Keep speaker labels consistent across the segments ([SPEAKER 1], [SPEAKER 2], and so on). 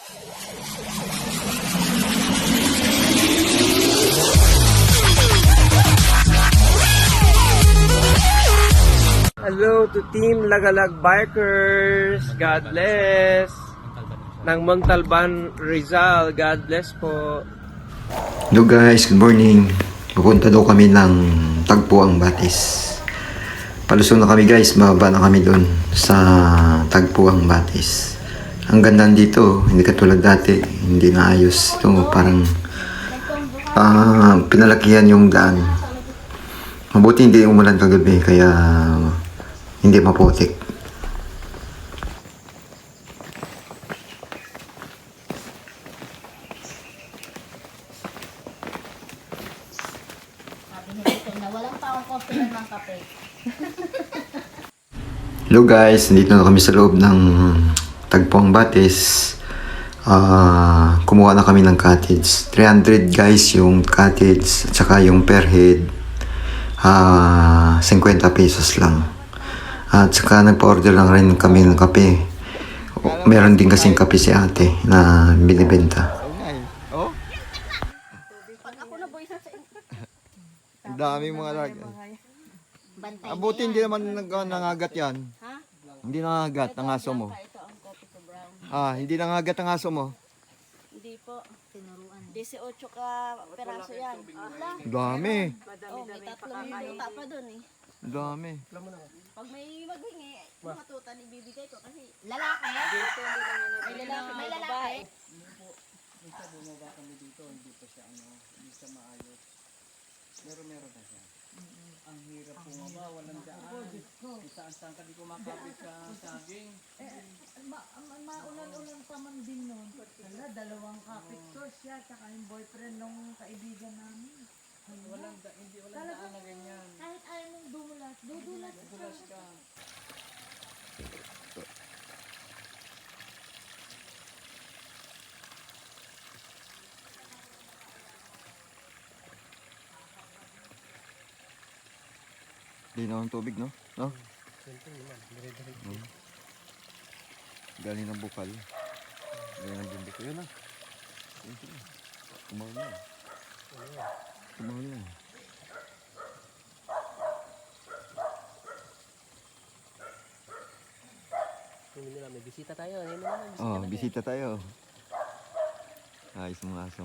[SPEAKER 1] Hello to Team Lagalag Bikers. God bless. Ng Montalban, Rizal. God bless po.
[SPEAKER 2] Hello guys, good morning. Pupunta daw kami ng Tagpuang Batis. Palusong na kami guys, mababa na kami doon sa Tagpuang Batis. Ang ganda dito, hindi katulad dati, hindi na ayos. Ito parang ah, pinalakihan yung daan. Mabuti hindi umulan kagabi, kaya hindi maputik. Hello guys, nandito na kami sa loob ng Tagpuang Batis. Ah, kumuha na kami ng cottage. 300 guys yung cottage at saka yung per head. Ah, 50 pesos lang. At saka nagpa-order lang rin kami ng kape. Meron din kasing kape si ate na binibenta.
[SPEAKER 3] Pag ako na boy sa
[SPEAKER 4] Ang daming mga lag. Abuti hindi naman nag nangagat yan.
[SPEAKER 3] Ha?
[SPEAKER 4] Hindi nangagat ang aso mo.
[SPEAKER 3] Ito ang coffee ko brown.
[SPEAKER 4] Ah, hindi nangagat ang aso mo.
[SPEAKER 5] Hindi po.
[SPEAKER 3] Tinuruan.
[SPEAKER 5] 18 ka peraso yan. Ala.
[SPEAKER 4] Ang Dami.
[SPEAKER 5] Oh, may tatlong minuta pa dun eh.
[SPEAKER 4] Ang Dami.
[SPEAKER 5] Pag may maghingi, matutan ibibigay ko kasi
[SPEAKER 3] Lalaki?
[SPEAKER 5] may lalaki, may lalaki.
[SPEAKER 6] Maulan-ulan pa man din nun. Wala, dalawang kapit ko siya, tsaka yung boyfriend nung kaibigan namin. Walang, hindi walang daan na ganyan. Kahit ayaw mong dumulas, dudulas ka.
[SPEAKER 4] Linaw ang tubig, no? No? Hmm. Galing ng bukal. Galing ng. Yan na. Yan sila. Kumaw na. Kumaw na.
[SPEAKER 1] Hindi nila, may bisita tayo. May bisita
[SPEAKER 4] Oh,
[SPEAKER 1] tayo.
[SPEAKER 4] bisita tayo. Ayos mga aso.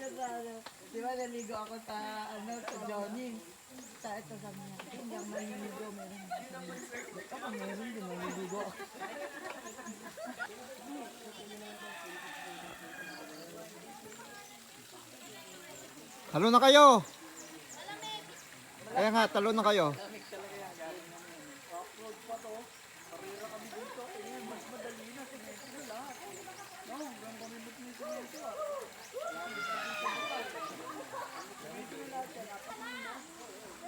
[SPEAKER 2] Di ba naligo ako sa, ano, sa Johnny? Sa ito sa
[SPEAKER 4] mga.
[SPEAKER 6] Hindi ako maliligo, meron. Ako meron din, maliligo. Talo na kayo! Kaya nga, talo na kayo. Karera kami dito. Eh, mas madali na. Sinento na lahat. No, hanggang bumibot ni sinento ah. Sinento na lahat. Kaya pa na.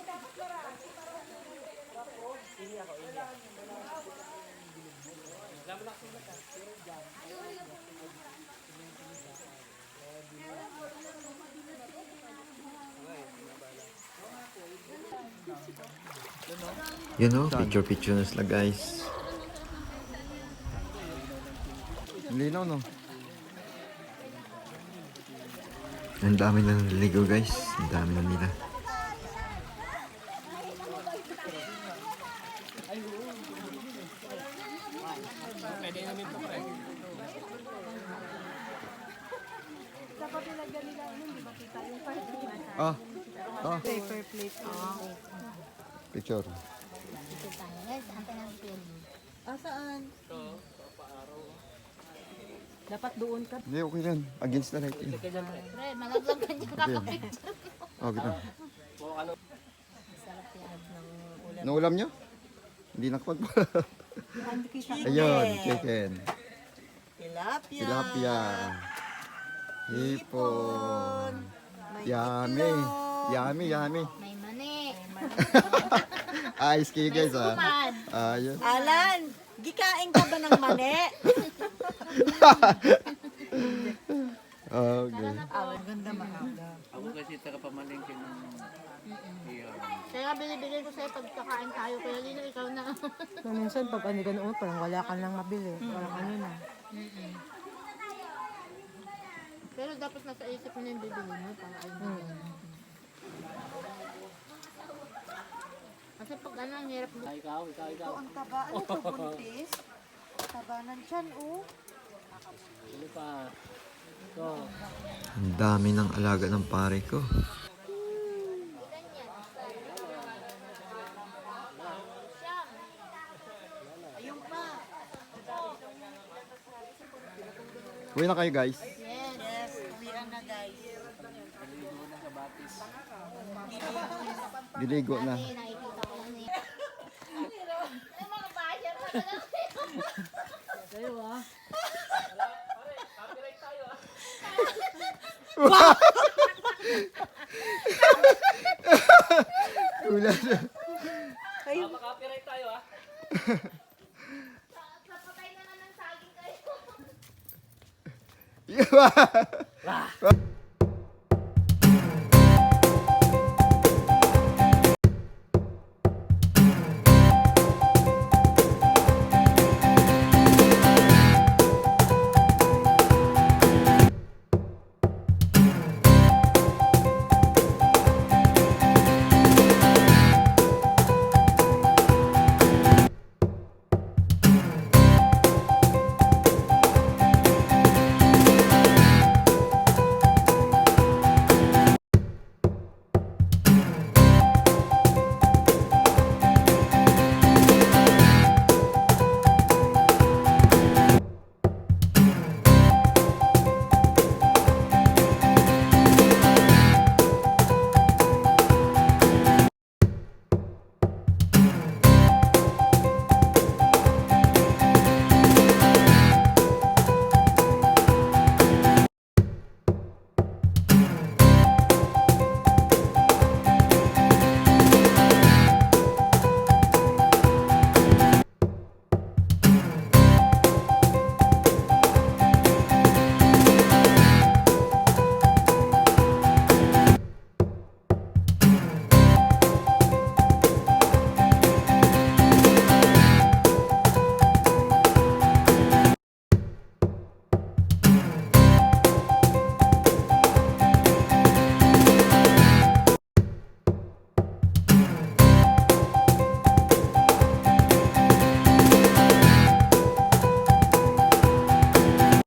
[SPEAKER 6] Dapat marami. Tapos, hindi ako. Hindi ako. Laman ako na ka. Pero dyan.
[SPEAKER 4] Ayaw na lang. Sinento na lahat. Kaya di ba? Kaya di ba? Kaya di ba?
[SPEAKER 2] Yun o, picture-picture na sila guys.
[SPEAKER 4] Linaw, no?
[SPEAKER 2] Ang dami na naliligo guys. Ang dami na nila.
[SPEAKER 4] Ah. Ah.
[SPEAKER 6] Paper plate. Ah.
[SPEAKER 4] Picture.
[SPEAKER 3] Ito tayo. Guys, antay natin film.
[SPEAKER 6] Ah, saan? Dapat doon ka.
[SPEAKER 4] Hindi, okay yan. Against the light.
[SPEAKER 3] Pre, malaglag ka dyan kakapicture.
[SPEAKER 4] Okay na.
[SPEAKER 3] Sarap yan ng ulam.
[SPEAKER 4] Naulam nyo? Hindi nakapag
[SPEAKER 6] Chicken.
[SPEAKER 4] Ayun, chicken.
[SPEAKER 6] Tilapia.
[SPEAKER 4] Tilapia. Hipon. Yummy. Yummy, yummy.
[SPEAKER 3] May mani.
[SPEAKER 4] Ayos kayo guys ah.
[SPEAKER 3] Kuman.
[SPEAKER 4] Ayun.
[SPEAKER 6] Alan, gikain ka ba ng mani?
[SPEAKER 4] Okay.
[SPEAKER 6] Ah, ganda maaga.
[SPEAKER 3] Kaya nga binibigay ko sa'yo pagkakain tayo. Kaya Lino, ikaw na.
[SPEAKER 7] So, minsan pag ano ganoon, parang wala ka nang mabili. Parang ano na.
[SPEAKER 3] Pero dapat nasa isip mo na yung bibili mo. Para ayun. Kasi pag ano, ang hirap mo.
[SPEAKER 6] Oh, ang taba. Ano to, buntis? Taba ng tiyan, oh.
[SPEAKER 2] Ang dami ng alaga ng pare ko.
[SPEAKER 6] Ayun pa.
[SPEAKER 4] Uwi na kayo guys.
[SPEAKER 6] Yes, uwian na guys.
[SPEAKER 4] Diligo na.
[SPEAKER 3] Eh, nakikita ko lang niya. Ay, mga basher pa na
[SPEAKER 4] Ulan.
[SPEAKER 3] Papatay na nga ng saging kayo.